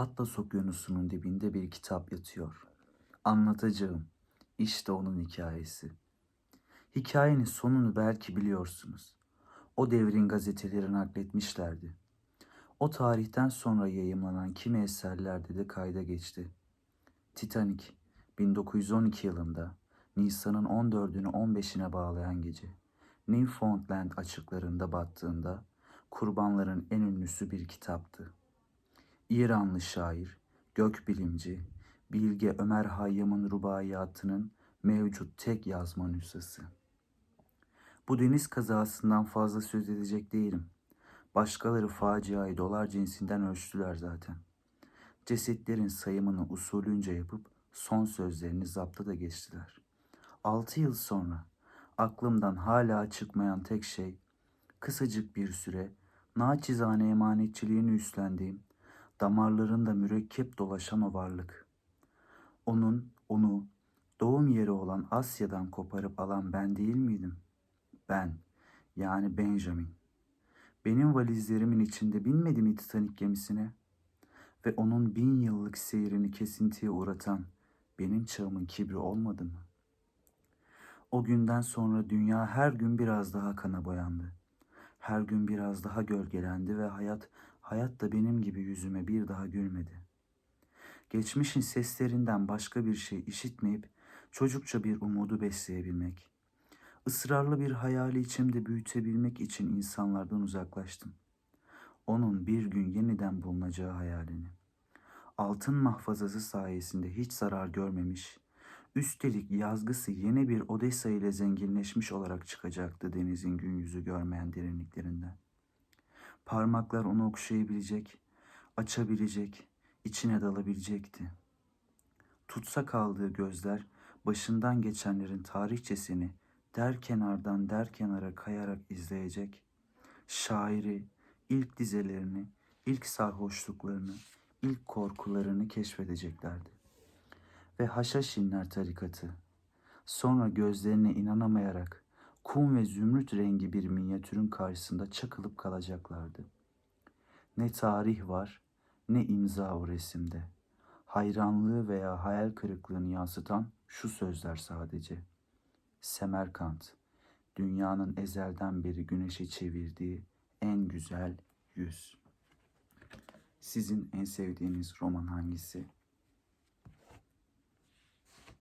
Atlas Okyanusu'nun dibinde bir kitap yatıyor. Anlatacağım. İşte onun hikayesi. Hikayenin sonunu belki biliyorsunuz. O devrin gazeteleri nakletmişlerdi. O tarihten sonra yayımlanan kimi eserlerde de kayda geçti. Titanic 1912 yılında Nisan'ın 14'ünü 15'ine bağlayan gece Newfoundland açıklarında battığında kurbanların en ünlüsü bir kitaptı. İranlı şair, gökbilimci, Bilge Ömer Hayyam'ın rubaiyatının mevcut tek yazma nüshası. Bu deniz kazasından fazla söz edecek değilim. Başkaları faciayı dolar cinsinden ölçtüler zaten. Cesetlerin sayımını usulünce yapıp son sözlerini zapta da geçtiler. Altı yıl sonra aklımdan hala çıkmayan tek şey kısacık bir süre naçizane emanetçiliğini üstlendiğim damarlarında mürekkep dolaşan o varlık. Onun, onu doğum yeri olan Asya'dan koparıp alan ben değil miydim? Ben, yani Benjamin. Benim valizlerimin içinde binmedi mi Titanic gemisine? Ve onun bin yıllık seyrini kesintiye uğratan benim çağımın kibri olmadı mı? O günden sonra dünya her gün biraz daha kana boyandı. Her gün biraz daha gölgelendi ve hayat, hayat da benim gibi yüzüme bir daha gülmedi. Geçmişin seslerinden başka bir şey işitmeyip çocukça bir umudu besleyebilmek, ısrarlı bir hayali içimde büyütebilmek için insanlardan uzaklaştım. Onun bir gün yeniden bulunacağı hayalini. Altın mahfazası sayesinde hiç zarar görmemiş, üstelik yazgısı yeni bir Odessa ile zenginleşmiş olarak çıkacaktı denizin gün yüzü görmeyen derinliklerinden. Parmaklar onu okşayabilecek, açabilecek, içine dalabilecekti. Tutsa kaldığı gözler başından geçenlerin tarihçesini der kenardan der kenara kayarak izleyecek, şairi, ilk dizelerini, ilk sarhoşluklarını, ilk korkularını keşfedeceklerdi. Ve Haşhaşinler tarikatı, sonra gözlerine inanamayarak kum ve zümrüt rengi bir minyatürün karşısında çakılıp kalacaklardı. Ne tarih var, ne imza o resimde. Hayranlığı veya hayal kırıklığını yansıtan şu sözler sadece. Semerkant, dünyanın ezelden beri güneşe çevirdiği en güzel yüz. Sizin en sevdiğiniz roman hangisi?